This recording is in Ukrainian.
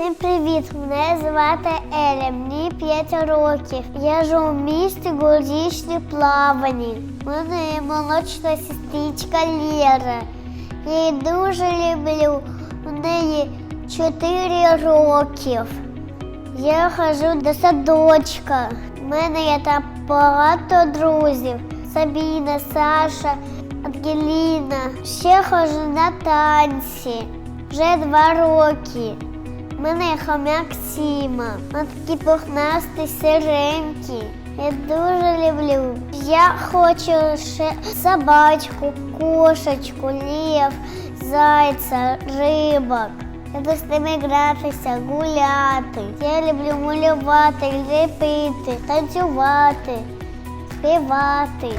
Всім привіт! Мене звати Еля, мені 5 років. Я живу в місті Горішні Плавані. Мене є молодша сестричка Лєра. Я її дуже люблю. У неї 4 років. Я ходжу до садочка. У мене є там багато друзів. Сабіна, Саша, Ангеліна. Ще ходжу на танці. Вже два роки. У мене хомяк Сіма. Він такий пухнастий, сиренький. Я дуже люблю. Я хочу ще собачку, кошечку, лев, зайця, рибок. Я буду з ними гратися, гуляти. Я люблю малювати, ліпити, танцювати, співати.